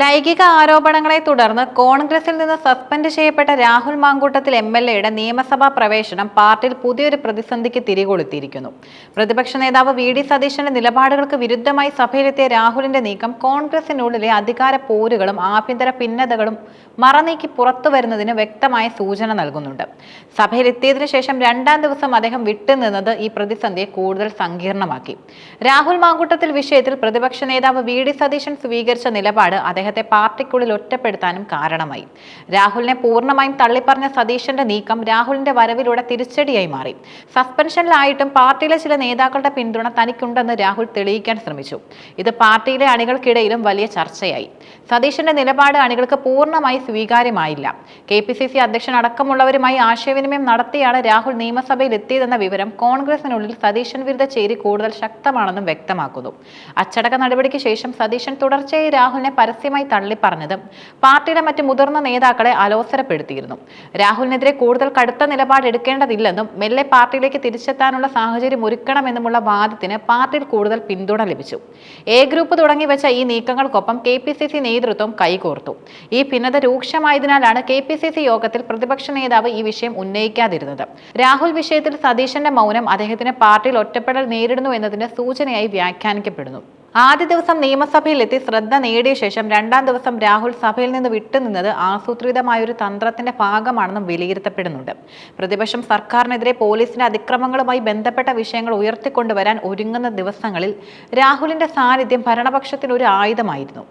ലൈംഗിക ആരോപണങ്ങളെ തുടർന്ന് കോൺഗ്രസിൽ നിന്ന് സസ്പെൻഡ് ചെയ്യപ്പെട്ട രാഹുൽ മാങ്കൂട്ടത്തിൽ എം എൽ എയുടെ നിയമസഭാ പ്രവേശനം പാർട്ടിയിൽ പുതിയൊരു പ്രതിസന്ധിക്ക് തിരികൊളുത്തിയിരിക്കുന്നു. പ്രതിപക്ഷ നേതാവ് വി ഡി സതീശന്റെ നിലപാടുകൾക്ക് വിരുദ്ധമായി സഭയിലെത്തിയ രാഹുലിന്റെ നീക്കം കോൺഗ്രസിനുള്ളിലെ അധികാര പോരുകളും ആഭ്യന്തര ഭിന്നതകളും മറനീക്കി പുറത്തു വരുന്നതിന് വ്യക്തമായ സൂചന നൽകുന്നുണ്ട്. സഭയിലെത്തിയതിനു ശേഷം രണ്ടാം ദിവസം അദ്ദേഹം വിട്ടുനിന്നത് ഈ പ്രതിസന്ധിയെ കൂടുതൽ സങ്കീർണമാക്കി. രാഹുൽ മാങ്കൂട്ടത്തിൽ വിഷയത്തിൽ പ്രതിപക്ഷ നേതാവ് വി ഡി സതീശൻ സ്വീകരിച്ച നിലപാട് അദ്ദേഹത്തെ പാർട്ടിക്കുള്ളിൽ ഒറ്റപ്പെടുത്താനും കാരണമായി. രാഹുലിനെ പൂർണമായും തള്ളിപ്പറഞ്ഞ സതീശന്റെ നീക്കം രാഹുലിന്റെ വരവിലൂടെ തിരിച്ചടിയായി മാറി. സസ്പെൻഷനിലായിട്ടും പാർട്ടിയിലെ ചില നേതാക്കളുടെ പിന്തുണ തനിക്കുണ്ടെന്ന് രാഹുൽ തെളിയിക്കാൻ ശ്രമിച്ചു. ഇത് പാർട്ടിയിലെ അണികൾക്കിടയിലും വലിയ ചർച്ചയായി. സതീശന്റെ നിലപാട് അണികൾക്ക് പൂർണമായി സ്വീകാര്യമായില്ല. കെ പി സി സി അധ്യക്ഷൻ അടക്കമുള്ളവരുമായി ആശയവിനിമയം നടത്തിയാണ് രാഹുൽ നിയമസഭയിൽ എത്തിയതെന്ന വിവരം കോൺഗ്രസിനുള്ളിൽ സതീശൻ വിരുദ്ധ ചേരി കൂടുതൽ ശക്തമാണെന്നും വ്യക്തമാക്കുന്നു. അച്ചടക്ക നടപടിക്ക് ശേഷം സതീശൻ തുടർച്ചയായി രാഹുലിനെ പരസ്യമായി തള്ളിപ്പറഞ്ഞത് പാർട്ടിയുടെ മറ്റ് മുതിർന്ന നേതാക്കളെ അലോസരപ്പെടുത്തിയിരുന്നു. രാഹുലിനെതിരെ കൂടുതൽ കടുത്ത നിലപാടെടുക്കേണ്ടതില്ലെന്നും മെല്ലെ പാർട്ടിയിലേക്ക് തിരിച്ചെത്താനുള്ള സാഹചര്യം ഒരുക്കണമെന്നുമുള്ള വാദത്തിന് പാർട്ടിയിൽ കൂടുതൽ പിന്തുണ ലഭിച്ചു. എ ഗ്രൂപ്പ് തുടങ്ങി വെച്ച ഈ നീക്കങ്ങൾക്കൊപ്പം കെ പി സി സി നേതൃത്വം കൈകോർത്തു. ഈ ഭിന്നത രൂക്ഷമായതിനാലാണ് കെ പി സി സി യോഗത്തിൽ പ്രതിപക്ഷ നേതാവ് ഈ വിഷയം ഉന്നയിക്കാതിരുന്നത്. രാഹുൽ വിഷയത്തിൽ സതീശന്റെ മൗനം അദ്ദേഹത്തിന് പാർട്ടിയിൽ ഒറ്റപ്പെടൽ നേരിടുന്നു എന്നതിന്റെ സൂചനയായി വ്യാഖ്യാനിക്കപ്പെടുന്നു. ആദ്യ ദിവസം നിയമസഭയിലെത്തി ശ്രദ്ധ നേടിയ ശേഷം രണ്ടാം ദിവസം രാഹുൽ സഭയിൽ നിന്ന് വിട്ടുനിന്നത് ആസൂത്രിതമായൊരു തന്ത്രത്തിന്റെ ഭാഗമാണെന്നും വിലയിരുത്തപ്പെടുന്നുണ്ട്. പ്രതിപക്ഷം സർക്കാരിനെതിരെ പോലീസിന്റെ അതിക്രമങ്ങളുമായി ബന്ധപ്പെട്ട വിഷയങ്ങൾ ഉയർത്തിക്കൊണ്ടുവരാൻ ഒരുങ്ങുന്ന ദിവസങ്ങളിൽ രാഹുലിന്റെ സാന്നിധ്യം ഭരണപക്ഷത്തിന് ഒരു ആയുധമായിരുന്നു.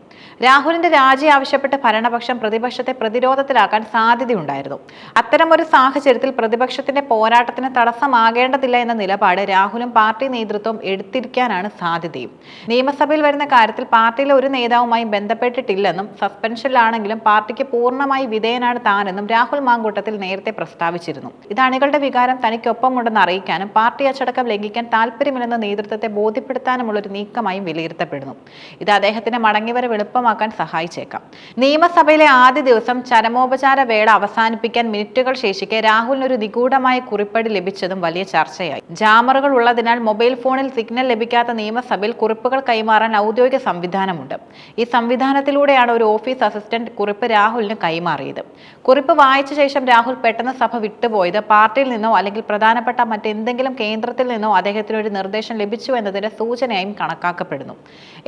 രാഹുലിന്റെ രാജി ആവശ്യപ്പെട്ട് ഭരണപക്ഷം പ്രതിപക്ഷത്തെ പ്രതിരോധത്തിലാക്കാൻ സാധ്യതയുണ്ടായിരുന്നു. അത്തരമൊരു സാഹചര്യത്തിൽ പ്രതിപക്ഷത്തിന്റെ പോരാട്ടത്തിന് തടസ്സമാകേണ്ടതില്ല എന്ന നിലപാട് രാഹുലും പാർട്ടി നേതൃത്വം എടുത്തിരിക്കാനാണ് സാധ്യതയും. നിയമസഭയിൽ വരുന്ന കാര്യത്തിൽ പാർട്ടിയിലെ ഒരു നേതാവുമായി ബന്ധപ്പെട്ടിട്ടില്ലെന്നും സസ്പെൻഷനിലാണെങ്കിലും പാർട്ടിക്ക് പൂർണമായി വിധേയനാണ് താനെന്നും രാഹുൽ മാങ്കൂട്ടത്തിൽ നേരത്തെ പ്രസ്താവിച്ചിരുന്നു. ഇത് അണികളുടെ വികാരം തനിക്കൊപ്പമുണ്ടെന്ന് അറിയിക്കാനും പാർട്ടി അച്ചടക്കം ലംഘിക്കാൻ താല്പര്യമില്ലെന്ന നേതൃത്വത്തെ ബോധ്യപ്പെടുത്താനുമുള്ള ഒരു നീക്കമായും വിലയിരുത്തപ്പെടുന്നു. ഇത് അദ്ദേഹത്തിന്റെ മടങ്ങിവരവ് എളുപ്പമാക്കാൻ സഹായിച്ചേക്കാം. നിയമസഭയിലെ ആദ്യ ദിവസം ചരമോപചാര വേട അവസാനിപ്പിക്കാൻ മിനിറ്റുകൾ ശേഷിക്കെ രാഹുലിന് ഒരു നിഗൂഢമായ കുറിപ്പടി ലഭിച്ചതും വലിയ ചർച്ചയായി. ജാമറുകൾ ഉള്ളതിനാൽ മൊബൈൽ ഫോണിൽ സിഗ്നൽ ലഭിക്കാത്ത നിയമസഭയിൽ കുറിപ്പുകൾ കൈമാറാൻ ഔദ്യോഗിക സംവിധാനമുണ്ട്. ഈ സംവിധാനത്തിലൂടെയാണ് ഒരു ഓഫീസ് അസിസ്റ്റന്റ് കുറിപ്പ് രാഹുലിന് കൈമാറിയത്. കുറിപ്പ് വായിച്ച ശേഷം രാഹുൽ പെട്ടെന്ന് സഭ വിട്ടുപോയത് പാർട്ടിയിൽ നിന്നോ അല്ലെങ്കിൽ പ്രധാനപ്പെട്ട മറ്റെന്തെങ്കിലും കേന്ദ്രത്തിൽ നിന്നോ അദ്ദേഹത്തിന് ഒരു നിർദ്ദേശം ലഭിച്ചു എന്നതിന്റെ സൂചനയായും കണക്കാക്കപ്പെടുന്നു.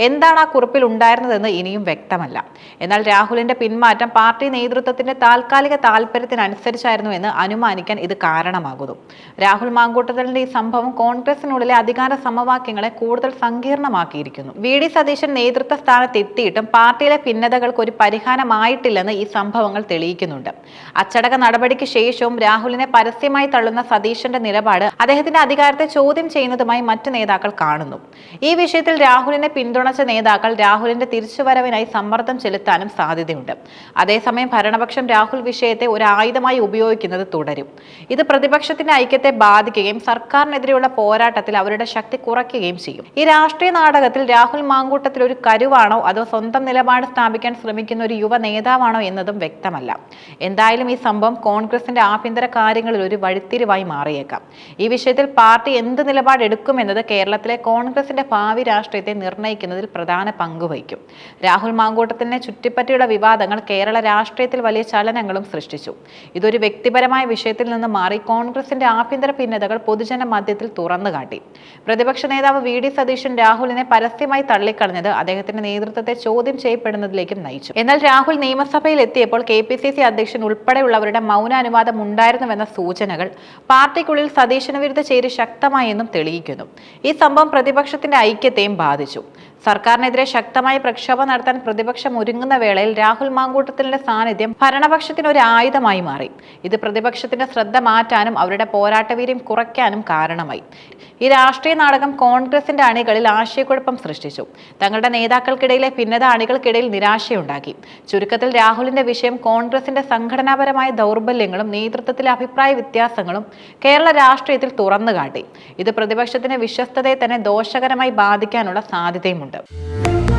എന്താണ് ആ കുറിപ്പിൽ ഉണ്ടായിരുന്നതെന്ന് ഇനിയും വ്യക്തമല്ല. എന്നാൽ രാഹുലിന്റെ പിന്മാറ്റം പാർട്ടി നേതൃത്വത്തിന്റെ താൽക്കാലിക താല്പര്യത്തിനനുസരിച്ചായിരുന്നു എന്ന് അനുമാനിക്കാൻ ഇത് കാരണമാകുന്നു. രാഹുൽ മാങ്കൂട്ടത്തലിന്റെ ഈ സംഭവം കോൺഗ്രസിനുള്ളിലെ അധികാര സമവാക്യങ്ങളെ കൂടുതൽ സങ്കീർണമാക്കിയിരിക്കുന്നു. വി ഡി സതീശൻ നേതൃത്വ സ്ഥാനത്ത് എത്തിയിട്ടും പാർട്ടിയിലെ ഭിന്നതകൾക്ക് ഒരു പരിഹാരമായിട്ടില്ലെന്ന് ഈ സംഭവങ്ങൾ തെളിയിക്കുന്നുണ്ട്. അച്ചടക്ക നടപടിക്ക് ശേഷവും രാഹുലിനെ പരസ്യമായി തള്ളുന്ന സതീശന്റെ നിലപാട് അദ്ദേഹത്തിന്റെ അധികാരത്തെ ചോദ്യം ചെയ്യുന്നതുമായി മറ്റു നേതാക്കൾ കാണുന്നു. ഈ വിഷയത്തിൽ രാഹുലിനെ പിന്തുണച്ച നേതാക്കൾ രാഹുലിന്റെ തിരിച്ചുവരവിനായി സമ്മർദ്ദം ചെലുത്താനും സാധ്യതയുണ്ട്. അതേസമയം ഭരണപക്ഷം രാഹുൽ വിഷയത്തെ ഒരു ആയുധമായി ഉപയോഗിക്കുന്നത് തുടരും. ഇത് പ്രതിപക്ഷത്തിന്റെ ഐക്യത്തെ ബാധിക്കുകയും സർക്കാരിനെതിരെയുള്ള പോരാട്ടത്തിൽ അവരുടെ ശക്തി കുറയ്ക്കുകയും ചെയ്യും. ഈ രാഷ്ട്രീയ നാടകത്തിൽ രാഹുൽ മാങ്കൂട്ടത്തിൽ ഒരു കരുവാണോ അതോ സ്വന്തം നിലപാട് സ്ഥാപിക്കാൻ ശ്രമിക്കുന്ന ഒരു യുവ നേതാവാണോ എന്നതും വ്യക്തമല്ല. എന്തായാലും ഈ സംഭവം കോൺഗ്രസിന്റെ ആഭ്യന്തര കാര്യങ്ങളിൽ ഒരു വഴിത്തിരിവായി മാറിയേക്കാം. ഈ വിഷയത്തിൽ പാർട്ടി എന്ത് നിലപാടെടുക്കുമെന്നത് കേരളത്തിലെ കോൺഗ്രസിന്റെ ഭാവി രാഷ്ട്രീയത്തെ നിർണയിക്കുന്നതിൽ പ്രധാന പങ്ക് വഹിക്കും. രാഹുൽ മാങ്കൂട്ടത്തിനെ ചുറ്റിപ്പറ്റിയുള്ള വിവാദങ്ങൾ കേരള രാഷ്ട്രീയത്തിൽ വലിയ ചലനങ്ങളും സൃഷ്ടിച്ചു. ഇതൊരു വ്യക്തിപരമായ വിഷയത്തിൽ നിന്ന് മാറി കോൺഗ്രസിന്റെ ആഭ്യന്തര ഭിന്നതകൾ പൊതുജന മധ്യത്തിൽ തുറന്നു കാട്ടി. പ്രതിപക്ഷ നേതാവ് വി ഡി സതീശൻ രാഹുലിനെ പരസ്യമായി തള്ളിക്കളഞ്ഞത് അദ്ദേഹത്തിന്റെ നേതൃത്വത്തെ ചോദ്യം ചെയ്യപ്പെടുന്നതിലേക്കും നയിച്ചു. എന്നാൽ രാഹുൽ നിയമസഭയിൽ എത്തിയപ്പോൾ കെ പി സി സി അധ്യക്ഷൻ ഉൾപ്പെടെയുള്ളവരുടെ മൗനാനുവാദം ഉണ്ടായിരുന്നുവെന്ന സൂചനകൾ പാർട്ടിക്കുള്ളിൽ സതീശന് വിരുദ്ധ ചേരി ശക്തമായെന്നും തെളിയിക്കുന്നു. ഈ സംഭവം പ്രതിപക്ഷത്തിന്റെ ഐക്യത്തെയും ബാധിച്ചു. സർക്കാരിനെതിരെ ശക്തമായ പ്രക്ഷോഭം നടത്താൻ പ്രതിപക്ഷം ഒരുങ്ങുന്ന വേളയിൽ രാഹുൽ മാങ്കൂട്ടത്തിന്റെ സാന്നിധ്യം ഭരണപക്ഷത്തിന് ഒരു ആയുധമായി മാറി. ഇത് പ്രതിപക്ഷത്തിന്റെ ശ്രദ്ധ മാറ്റാനും അവരുടെ പോരാട്ടവീര്യം കുറയ്ക്കാനും കാരണമായി. ഈ രാഷ്ട്രീയ നാടകം കോൺഗ്രസിന്റെ അണികളിൽ ആശയക്കുഴപ്പം സൃഷ്ടിച്ചു. തങ്ങളുടെ നേതാക്കൾക്കിടയിലെ ഭിന്നത അണികൾക്കിടയിൽ നിരാശയുണ്ടാക്കി. ചുരുക്കത്തിൽ രാഹുലിന്റെ വിഷയം കോൺഗ്രസിന്റെ സംഘടനാപരമായ ദൗർബല്യങ്ങളും നേതൃത്വത്തിലെ അഭിപ്രായ വ്യത്യാസങ്ങളും കേരള രാഷ്ട്രീയത്തിൽ തുറന്നുകാട്ടി. ഇത് പ്രതിപക്ഷത്തിന്റെ വിശ്വസ്തതയെ തന്നെ ദോഷകരമായി ബാധിക്കാനുള്ള സാധ്യതയുമുണ്ട്. ഉണ്ട്